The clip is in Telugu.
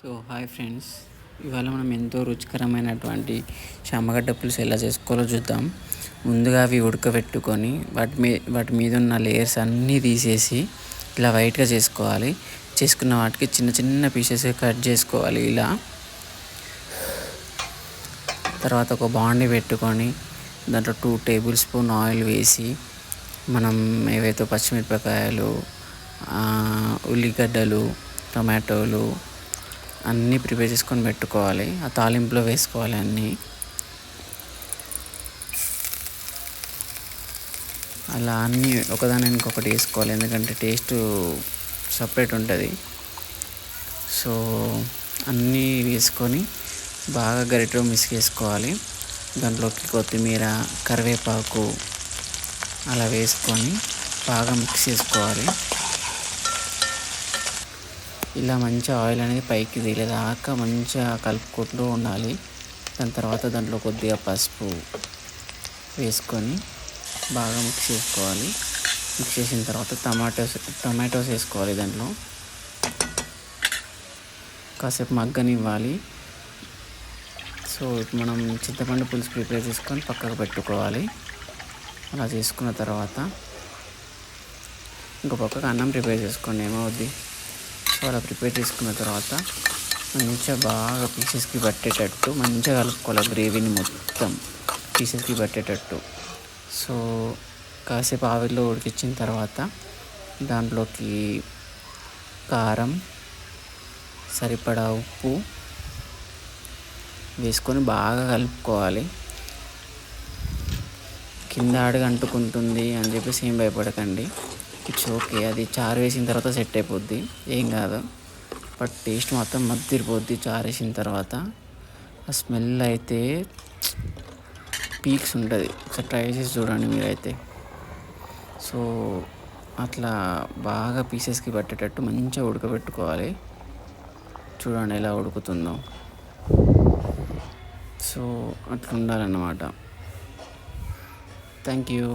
So hi friends. ఇవాళ మనం ఎంతో రుచికరమైనటువంటి చామగడ్డ పులుసు ఎలా చేసుకోవాలో చూద్దాం. ముందుగా అవి ఉడకబెట్టుకొని వాటి మీ వాటి మీద ఉన్న లేయర్స్ అన్నీ తీసేసి ఇలా వైట్గా చేసుకోవాలి. చేసుకున్న వాటికి చిన్న చిన్న పీసెస్ కట్ చేసుకోవాలి ఇలా. తర్వాత ఒక బాండి పెట్టుకొని దాంట్లో టూ టేబుల్ స్పూన్ ఆయిల్ వేసి మనం ఏవైతే పచ్చిమిరపకాయలు ఉల్లిగడ్డలు టొమాటోలు అన్నీ ప్రిపేర్ చేసుకొని పెట్టుకోవాలి. ఆ తాలింపులో వేసుకోవాలి అన్నీ. అలా అన్నీ ఒకదాని ఇంకొకటి వేసుకోవాలి. ఎందుకంటే టేస్ట్ సపరేట్ ఉంటుంది. సో అన్నీ వేసుకొని బాగా గరిటెలో మిక్స్ చేసుకోవాలి దాంట్లోకి కొత్తిమీర కరివేపాకు అలా వేసుకొని బాగా మిక్స్ చేసుకోవాలి. ఇలా మంచి ఆయిల్ అనేది పైకి తేలేదాకా మంచిగా కలుపుకుంటూ ఉండాలి. దాని తర్వాత దాంట్లో కొద్దిగా పసుపు వేసుకొని బాగా మిక్స్ చేసుకోవాలి. మిక్స్ చేసిన తర్వాత టమాటోస్ టమాటోస్ వేసుకోవాలి దాంట్లో. కాసేపు మగ్గనివ్వాలి. సో మనం చింతపండు పులుసు ప్రిపేర్ చేసుకొని పక్కకు పెట్టుకోవాలి. అలా చేసుకున్న తర్వాత ఇంకో పక్కకు అన్నం ప్రిపేర్ చేసుకోండి ఏమవుద్ది? సో అలా ప్రిపేర్ చేసుకున్న తర్వాత మంచిగా బాగా పీసెస్కి పట్టేటట్టు మంచిగా కలుపుకోవాలి గ్రేవీని మొత్తం పీసెస్కి పట్టేటట్టు. సో కాసేపు ఆవిరిలో ఉడికించిన తర్వాత దాంట్లోకి కారం సరిపడా ఉప్పు వేసుకొని బాగా కలుపుకోవాలి. కింద అడుగు అంటుకుంటుంది అని చెప్పేసి ఏం భయపడకండి. ఇట్స్ ఓకే అది చారు వేసిన తర్వాత సెట్ అయిపోద్ది. ఏం కాదు. బట్ టేస్ట్ మాత్రం మద్దిరిపోద్ది చారు వేసిన తర్వాత. ఆ స్మెల్ అయితే పీక్స్ ఉంటుంది. ఒకసారి ట్రై చేసి చూడండి మీరైతే. సో అట్లా బాగా పీసెస్కి పట్టేటట్టు మంచిగా ఉడకబెట్టుకోవాలి. చూడండి ఎలా ఉడుకుతుందో. సో అట్లా ఉండాలన్నమాట. Thank you